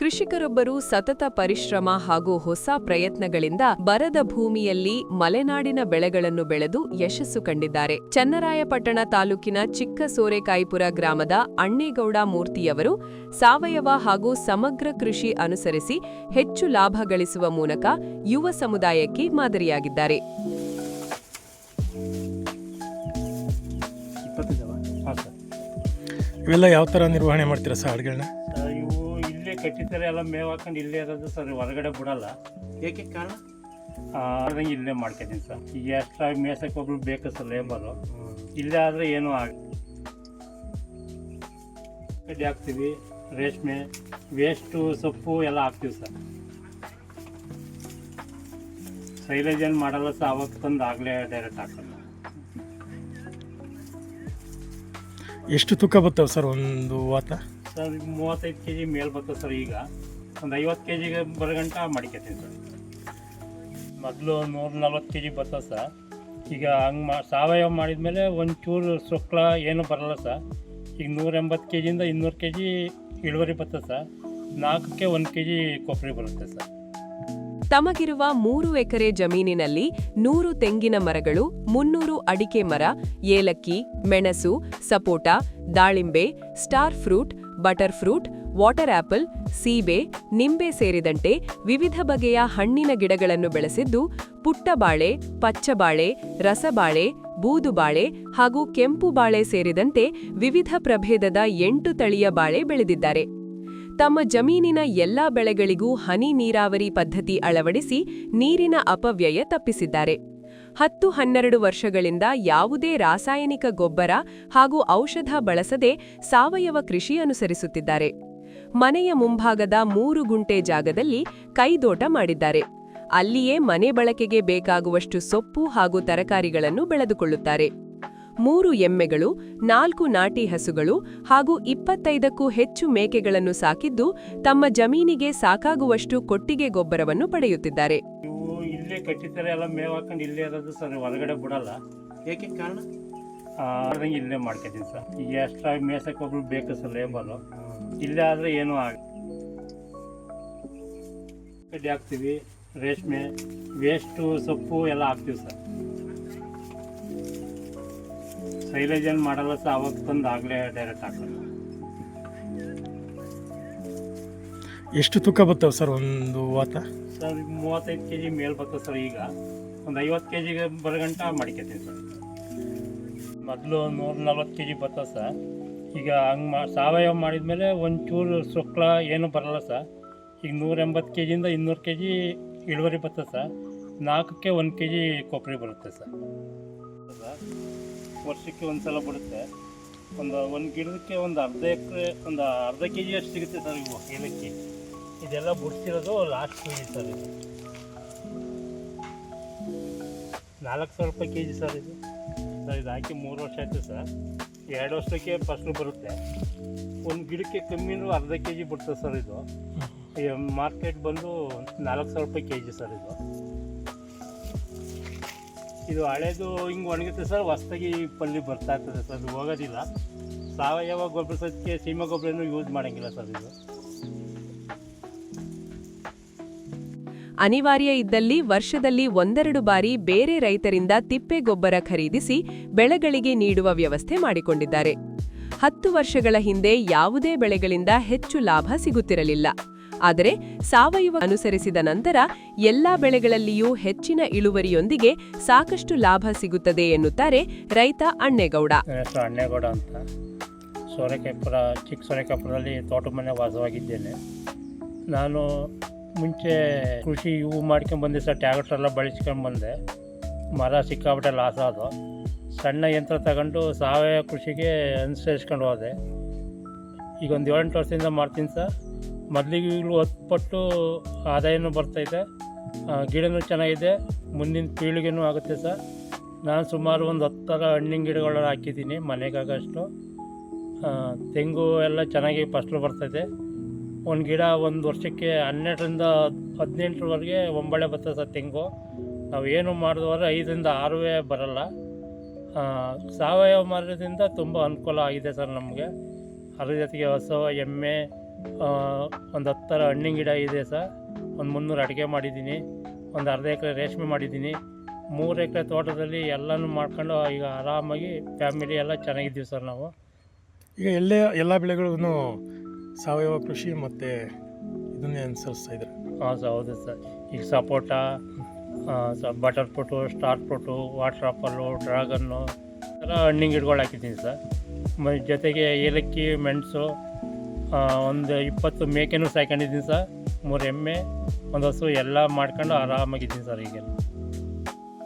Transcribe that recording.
ಕೃಷಿಕರೊಬ್ಬರು ಸತತ ಪರಿಶ್ರಮ ಹಾಗೂ ಹೊಸ ಪ್ರಯತ್ನಗಳಿಂದ ಬರದ ಭೂಮಿಯಲ್ಲಿ ಮಲೆನಾಡಿನ ಬೆಳೆಗಳನ್ನು ಬೆಳೆದು ಯಶಸ್ಸು ಕಂಡಿದ್ದಾರೆ. ಚನ್ನರಾಯಪಟ್ಟಣ ತಾಲೂಕಿನ ಚಿಕ್ಕ ಸೋರೆಕಾಯಿಪುರ ಗ್ರಾಮದ ಅಣ್ಣೇಗೌಡ ಮೂರ್ತಿಯವರು ಸಾವಯವ ಹಾಗೂ ಸಮಗ್ರ ಕೃಷಿ ಅನುಸರಿಸಿ ಹೆಚ್ಚು ಲಾಭ ಗಳಿಸುವ ಮೂಲಕ ಯುವ ಸಮುದಾಯಕ್ಕೆ ಮಾದರಿಯಾಗಿದ್ದಾರೆ. ಇವೆಲ್ಲ ಯಾವ ಥರ ನಿರ್ವಹಣೆ ಮಾಡ್ತೀರಾ ಸರ್ ಹಾಡುಗಳನ್ನ ಕಟ್ಟಿದ್ದಾರೆ ಎಲ್ಲ ಮೇವು ಹಾಕೊಂಡು ಇಲ್ಲೇ ಇರೋದು ಸರ್ ಹೊರಗಡೆ ಬಿಡಲ್ಲ. ಏಕೆ ಕಾರಣ? ಅದಂಗೆ ಇಲ್ಲೇ ಮಾಡ್ಕೊತೀನಿ ಸರ್. ಈಗ ಎಷ್ಟಾಗಿ ಮೇಸಕ್ಕೆ ಒಬ್ರು ಬೇಕು ಸರ್ ಲೇಬರು ಇಲ್ಲೇ ಆದರೆ ಏನೂ ಆಗ ಕಡ್ಡಿ ಹಾಕ್ತೀವಿ ರೇಷ್ಮೆ ವೇಸ್ಟು ಸೊಪ್ಪು ಎಲ್ಲ ಹಾಕ್ತೀವಿ ಸರ್. ಸೈಲೇಜ್ ಏನು ಮಾಡಲ್ಲ ಸರ್ ಅವಾಗ ತಂದು ಆಗಲೇ ಡೈರೆಕ್ಟ್ ಹಾಕಲ್ಲ ಎಷ್ಟು ತೂಕ ಬರ್ತಾವೆ ಸರ್ ಒಂದು ವಾತ? ಸರ್, ಮೂವತ್ತೈದು ಕೆ ಜಿ ಮೇಲೆ ಬರ್ತದೆ ಸರ್ ಈಗ. ಒಂದು ಐವತ್ತು ಕೆ ಜಿಗೆ ಬರಗಂಟ ಮಡಿಕತ್ತೀನಿ ಸರ್. ಮೊದಲು ನೂರ ನಲ್ವತ್ತು ಕೆ ಜಿ ಬರ್ತದೆ ಸರ್. ಈಗ ಹಂಗೆ ಮಾ, ಸಾವಯವ ಮಾಡಿದ್ಮೇಲೆ ಒಂಚೂರು ಶುಕ್ಲ ಏನು ಬರಲ್ಲ ಸರ್. ಈಗ ನೂರ ಎಂಬತ್ತು ಕೆ ಜಿಯಿಂದ ಇನ್ನೂರು ಕೆ ಜಿ ಇಳುವರಿ ಬರ್ತದೆ ಸರ್. ನಾಲ್ಕಕ್ಕೆ ಒಂದು ಕೆ ಜಿ ಕೊಬ್ಬರಿ ಬರುತ್ತೆ ಸರ್. ತಮಗಿರುವ ಮೂರು ಎಕರೆ ಜಮೀನಿನಲ್ಲಿ ನೂರು ತೆಂಗಿನ ಮರಗಳು, ಮುನ್ನೂರು ಅಡಿಕೆ ಮರ, ಏಲಕ್ಕಿ, ಮೆಣಸು, ಸಪೋಟ, ದಾಳಿಂಬೆ, star fruit butter fruit water apple ಸೀಬೆ ನಿಂಬೆ ಸೇರಿದಂತೆ ವಿವಿಧ ಬಗೆಯ ಹಣ್ಣಿನ ಗಿಡಗಳನ್ನು ಬೆಳೆಸಿದ್ದು ಪುಟ್ಟಬಾಳೆ ಪಚ್ಚಬಾಳೆ ರಸಬಾಳೆ ಬೂದುಬಾಳೆ ಹಾಗೂ ಕೆಂಪು ಬಾಳೆ ಸೇರಿದಂತೆ ವಿವಿಧ ಪ್ರಭೇದದ ಎಂಟು ತಳಿಯ ಬಾಳೆ ಬೆಳೆದಿದ್ದಾರೆ. ತಮ್ಮ ಜಮೀನಿನ ಎಲ್ಲಾ ಬೆಳೆಗಳಿಗೂ ಹನಿ ನೀರಾವರಿ ಪದ್ಧತಿ ಅಳವಡಿಸಿ ನೀರಿನ ಅಪವ್ಯಯ ತಪ್ಪಿಸಿದ್ದಾರೆ. ಹತ್ತು ಹನ್ನೆರಡು ವರ್ಷಗಳಿಂದ ಯಾವುದೇ ರಾಸಾಯನಿಕ ಗೊಬ್ಬರ ಹಾಗೂ ಔಷಧ ಬಳಸದೆ ಸಾವಯವ ಕೃಷಿ ಅನುಸರಿಸುತ್ತಿದ್ದಾರೆ. ಮನೆಯ ಮುಂಭಾಗದ ಮೂರು ಗುಂಟೆ ಜಾಗದಲ್ಲಿ ಕೈದೋಟ ಮಾಡಿದ್ದಾರೆ. ಅಲ್ಲಿಯೇ ಮನೆ ಬಳಕೆಗೆ ಬೇಕಾಗುವಷ್ಟು ಸೊಪ್ಪು ಹಾಗೂ ತರಕಾರಿಗಳನ್ನು ಬೆಳೆದುಕೊಳ್ಳುತ್ತಾರೆ. ಮೂರು ಎಮ್ಮೆಗಳು, ನಾಲ್ಕು ನಾಟಿ ಹಸುಗಳು ಹಾಗೂ ಇಪ್ಪತ್ತೈದಕ್ಕೂ ಹೆಚ್ಚು ಮೇಕೆಗಳನ್ನು ಸಾಕಿದ್ದು ತಮ್ಮ ಜಮೀನಿಗೆ ಸಾಕಾಗುವಷ್ಟು ಕೊಟ್ಟಿಗೆ ಗೊಬ್ಬರವನ್ನು ಪಡೆಯುತ್ತಿದ್ದಾರೆ. ಇಲ್ಲೇ ಕಟ್ಟಿದ್ದಾರೆ ಎಲ್ಲ ಮೇವು ಹಾಕೊಂಡು ಇಲ್ಲೇ ಇರೋದು ಸರ್ ಹೊರಗಡೆ ಬಿಡಲ್ಲ. ಏಕೆ ಕಾರಣ? ಅದಂಗೆ ಇಲ್ಲೇ ಮಾಡ್ಕೊತೀನಿ ಸರ್. ಈಗ ಎಷ್ಟಾಗಿ ಮೇಸಕ್ಕೆ ಒಬ್ರು ಬೇಕು ಸರ್ ಲೇಬರು ಇಲ್ಲೇ ಆದರೆ ಏನೂ ಆಗ ಕಡ್ಡಿ ಹಾಕ್ತೀವಿ ರೇಷ್ಮೆ ವೇಸ್ಟು ಸೊಪ್ಪು ಎಲ್ಲ ಹಾಕ್ತೀವಿ ಸರ್. ಸೈಲೇಜ್ ಏನು ಮಾಡಲ್ಲ ಸರ್ ಅವಾಗ ತಂದು ಆಗಲೇ ಡೈರೆಕ್ಟ್ ಹಾಕಲ್ಲ ಎಷ್ಟು ತೂಕ ಬರ್ತವೆ ಸರ್ ಒಂದು ವಾತ? ಸರ್ ಮೂವತ್ತೈದು ಕೆ ಜಿ ಮೇಲೆ ಬರ್ತದೆ ಸರ್ ಈಗ. ಒಂದು ಐವತ್ತು ಕೆ ಜಿಗೆ ಬರಗಂಟ ಮಡಿಕತ್ತೀನಿ ಸರ್. ಮೊದಲು ನೂರ ನಲ್ವತ್ತು ಕೆ ಜಿ ಬರ್ತದೆ ಸರ್. ಈಗ ಹಂಗೆ ಮಾ, ಸಾವಯವ ಮಾಡಿದ್ಮೇಲೆ ಒಂಚೂರು ಶುಕ್ಲ ಏನೂ ಬರಲ್ಲ ಸರ್. ಈಗ ನೂರ ಎಂಬತ್ತು ಕೆ ಜಿಯಿಂದ ಇನ್ನೂರು ಕೆ ಜಿ ಇಳುವರಿ ಬರ್ತದೆ ಸರ್. ನಾಲ್ಕಕ್ಕೆ ಒಂದು ಕೆ ಜಿ ಕೊಬ್ಬರಿ ಬರುತ್ತೆ ಸರ್. ಸರ್ ವರ್ಷಕ್ಕೆ ಒಂದು ಸಲ ಬಿಡುತ್ತೆ ಒಂದು ಒಂದು ಗಿಡಕ್ಕೆ ಒಂದು ಅರ್ಧ ಎಕರೆ, ಒಂದು ಅರ್ಧ ಕೆ ಜಿ ಅಷ್ಟು ಸಿಗುತ್ತೆ ಸರ್ ಇವು ಏಲಕ್ಕಿ. ಇದೆಲ್ಲ ಬಿಡಿಸಿರೋದು ಲಾಸ್ಟ್ ಕೆ ಜಿ ಸರ್ ಇದು. ನಾಲ್ಕು ಸಾವಿರ ರೂಪಾಯಿ ಕೆ ಜಿ ಸರ್ ಇದು. ಸರ್ ಇದು ಹಾಕಿ ಮೂರು ವರ್ಷ ಆಯಿತು ಸರ್ ಎರಡು ವರ್ಷಕ್ಕೆ ಫಸಲು ಬರುತ್ತೆ. ಒಂದು ಗಿಡಕ್ಕೆ ಕಮ್ಮಿನೂ ಅರ್ಧ ಕೆ ಜಿ ಬಿಡ್ತದೆ ಸರ್ ಇದು. ಮಾರ್ಕೆಟ್ ಬಂದು ನಾಲ್ಕು ಸಾವಿರ ರೂಪಾಯಿ ಕೆ ಜಿ ಸರ್ ಇದು. ಇದು ಹಳೇದು ಹಿಂಗೆ ಒಣಗುತ್ತೆ ಸರ್ ಹೊಸ್ದಾಗಿ ಪಲ್ಲಿ ಬರ್ತಾ ಇರ್ತದೆ ಸರ್ ಅದು ಹೋಗೋದಿಲ್ಲ. ಸಾವಯವ ಗೊಬ್ಬರ ಸದ್ಯಕ್ಕೆ ಸೀಮೆ ಗೊಬ್ಬರನೂ ಯೂಸ್ ಮಾಡೋಂಗಿಲ್ಲ ಸರ್ ಇದು. ಅನಿವಾರ್ಯ ಇದ್ದಲ್ಲಿ ವರ್ಷದಲ್ಲಿ ಒಂದೆರಡು ಬಾರಿ ಬೇರೆ ರೈತರಿಂದ ತಿಪ್ಪೆ ಗೊಬ್ಬರ ಖರೀದಿಸಿ ಬೆಳೆಗಳಿಗೆ ನೀಡುವ ವ್ಯವಸ್ಥೆ ಮಾಡಿಕೊಂಡಿದ್ದಾರೆ. ಹತ್ತು ವರ್ಷಗಳ ಹಿಂದೆ ಯಾವುದೇ ಬೆಳೆಗಳಿಂದ ಹೆಚ್ಚು ಲಾಭ ಸಿಗುತ್ತಿರಲಿಲ್ಲ. ಆದರೆ ಸಾವಯವ ಅನುಸರಿಸಿದ ನಂತರ ಎಲ್ಲಾ ಬೆಳೆಗಳಲ್ಲಿಯೂ ಹೆಚ್ಚಿನ ಇಳುವರಿಯೊಂದಿಗೆ ಸಾಕಷ್ಟು ಲಾಭ ಸಿಗುತ್ತದೆ ಎನ್ನುತ್ತಾರೆ ರೈತ ಅಣ್ಣೇಗೌಡ. ಅಣ್ಣೇಗೌಡ ಅಂತ. ಸೋರೆಕಾಯಿಪುರ ಚಿಕ್ಕ ಸೋರೆಕಾಯಿಪುರದಲ್ಲಿ ತೋಟ ಮನೆ ವಾಸವಾಗಿದ್ದೇನೆ. ನಾನು ಮುಂಚೆ ಕೃಷಿ ಇವು ಮಾಡ್ಕೊಂಡು ಬಂದೆ ಸರ್ ಟ್ಯಾಕ್ಟರ್ ಎಲ್ಲ ಬಳಸ್ಕೊಂಡು ಬಂದೆ. ಮರ ಸಿಕ್ಕಾಬಿಟ್ಟೆ ಲಾಸ್ ಸಣ್ಣ ಯಂತ್ರ ತಗೊಂಡು ಸಾವಯವ ಕೃಷಿಗೆ ಅನುಸರಿಸ್ಕೊಂಡು ಹೋದೆ. ಈಗ ಒಂದು ಏಳೆಂಟು ವರ್ಷದಿಂದ ಮಾಡ್ತೀನಿ ಸರ್. ಮೊದಲಿಗೆ ಹತ್ತು ಪಟ್ಟು ಆದಾಯನೂ ಬರ್ತೈತೆ. ಗಿಡನೂ ಚೆನ್ನಾಗಿದೆ. ಮುಂದಿನ ಪೀಳಿಗೆನೂ ಆಗುತ್ತೆ ಸರ್. ನಾನು ಸುಮಾರು ಒಂದು ಹತ್ತರ ಹಣ್ಣಿನ ಗಿಡಗಳನ್ನ ಹಾಕಿದ್ದೀನಿ ಮನೆಗಾಗಷ್ಟು. ತೆಂಗು ಎಲ್ಲ ಚೆನ್ನಾಗಿ ಫಸ್ಲು ಬರ್ತೈತೆ. ಒಂದು ಗಿಡ ಒಂದು ವರ್ಷಕ್ಕೆ ಹನ್ನೆರಡರಿಂದ ಹದಿನೆಂಟರವರೆಗೆ ಒಂಬಳೆ ಬರ್ತದೆ ಸರ್ ತೆಂಗು. ನಾವು ಏನು ಮಾಡಿದವರೆ ಐದರಿಂದ ಆರುವೇ ಬರಲ್ಲ. ಸಾವಯವ ಮರದಿಂದ ತುಂಬ ಅನುಕೂಲ ಆಗಿದೆ ಸರ್ ನಮಗೆ. ಅದ್ರ ಜೊತೆಗೆ ಹೊಸ, ಎಮ್ಮೆ ಒಂದು ಹತ್ತರ ಹಣ್ಣಿನ ಗಿಡ ಇದೆ ಸರ್. ಒಂದು ಮುನ್ನೂರು ಅಡುಗೆ ಮಾಡಿದ್ದೀನಿ. ಒಂದು ಅರ್ಧ ಎಕರೆ ರೇಷ್ಮೆ ಮಾಡಿದ್ದೀನಿ. ಮೂರು ಎಕರೆ ತೋಟದಲ್ಲಿ ಎಲ್ಲನೂ ಮಾಡ್ಕೊಂಡು ಈಗ ಆರಾಮಾಗಿ ಫ್ಯಾಮಿಲಿ ಎಲ್ಲ ಚೆನ್ನಾಗಿದ್ದೀವಿ ಸರ್ ನಾವು. ಈಗ ಎಲ್ಲೇ, ಎಲ್ಲ ಬೆಳೆಗಳಿಗೂ ಸಾವಯವ ಕೃಷಿ ಮತ್ತು ಇದನ್ನೇ ಅನುಸರಿಸ್ತಾ ಇದ್ದಾರೆ. ಹಾಂ ಸರ್, ಹೌದು ಸರ್. ಈಗ ಸಪೋಟ butter fruit star fruit water apple dragon ಎಲ್ಲ ಹಣ್ಣಿನ ಗಿಡಗಳು ಹಾಕಿದ್ದೀನಿ ಸರ್. ಮ, ಜೊತೆಗೆ ಏಲಕ್ಕಿ, ಮೆಣಸು ಒಂದು ಇಪ್ಪತ್ತು ಮೇಕೆನೂ ಸಾಕೊಂಡಿದ್ದೀನಿ ಸರ್. ಮೂರು ಎಮ್ಮೆ, ಒಂದು ಹಸು ಎಲ್ಲ ಮಾಡ್ಕೊಂಡು ಆರಾಮಾಗಿದ್ದೀನಿ ಸರ್ ಈಗೆಲ್ಲ.